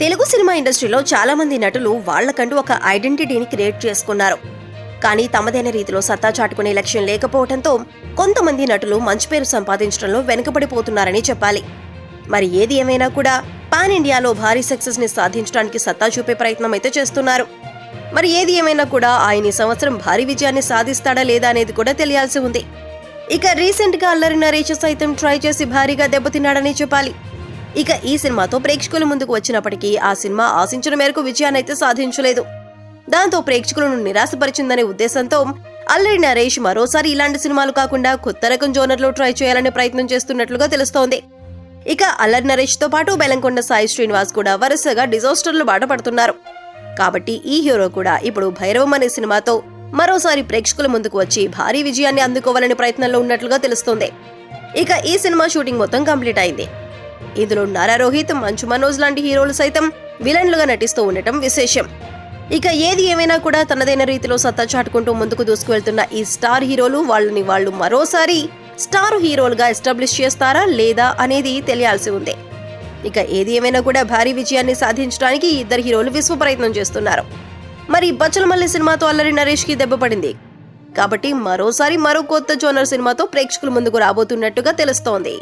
Telugu cinema ఇండస్ట్రీలో చాలా మంది నటులు వాళ్ళకంటూ ఒక ఐడెంటిటీని క్రియేట్ చేసుకున్నారు. కానీ తమదైన రీతిలో సత్తా చాటుకునే లక్ష్యం లేకపోవడంతో కొంతమంది నటులు మంచి పేరు సంపాదించడంలో వెనుకబడిపోతున్నారని చెప్పాలి. మరి ఏది ఏమైనా కూడా పాన్ ఇండియాలో భారీ సక్సెస్ని సాధించడానికి సత్తా చూపే ప్రయత్నం అయితే చేస్తున్నారు. మరి ఏది ఏమైనా కూడా ఆయన ఈ సంవత్సరం భారీ విజయాన్ని సాధిస్తాడా లేదా అనేది కూడా తెలియాల్సి ఉంది. ఇక రీసెంట్గా అల్లరి నరేష్ సైతం ట్రై చేసి భారీగా దెబ్బతిన్నాడని చెప్పాలి. ఇక ఈ సినిమాతో ప్రేక్షకుల ముందుకు వచ్చినప్పటికీ ఆ సినిమా ఆశించిన మేరకు విజయాన్నైతే సాధించలేదు. దాంతో ప్రేక్షకులను నిరాశపరిచిందనే ఉద్దేశంతో అల్లరి నరేష్ మరోసారి ఇలాంటి సినిమాలు కాకుండా కొత్త రకం జోనర్లో ట్రై చేయాలనే ప్రయత్నం చేస్తున్నట్లుగా తెలుస్తోంది. ఇక అల్లరి నరేష్తో పాటు బెలంకొండ సాయి శ్రీనివాస్ కూడా వరుసగా డిజాస్టర్లు బాటపడుతున్నారు కాబట్టి ఈ హీరో కూడా ఇప్పుడు భైరవం అనే సినిమాతో మరోసారి ప్రేక్షకుల ముందుకు వచ్చి భారీ విజయాన్ని అందుకోవాలనే ప్రయత్నంలో ఉన్నట్లుగా తెలుస్తోంది. ఇక ఈ సినిమా షూటింగ్ మొత్తం కంప్లీట్ అయింది. ఇందులో నారా రోహిత్ మంచు మనోజ్ లాంటి హీరోలు సైతం విలన్లుగా నటిస్తూ ఉండటం విశేషం. ఇక ఏది ఏమైనా కూడా తనదైన రీతిలో సత్తా చాటుకుంటూ ముందుకు దూసుకువెళ్తున్న ఈ స్టార్ హీరోలు వాళ్ళని వాళ్ళు మరోసారి స్టార్ హీరోలుగా ఎస్టాబ్లిష్ చేస్తారా లేదా అనేది తెలియాల్సి ఉంది. ఇక ఏది ఏమైనా కూడా భారీ విజయాన్ని సాధించడానికి ఇద్దరు హీరోలు విశ్వ ప్రయత్నం చేస్తున్నారు. మరి బచ్చలమల్లి సినిమాతో అల్లరి నరేష్కి దెబ్బ పడింది. కాబట్టి మరోసారి మరో కొత్త జోనర్ సినిమాతో ప్రేక్షకుల ముందుకు రాబోతున్నట్టుగా తెలుస్తోంది.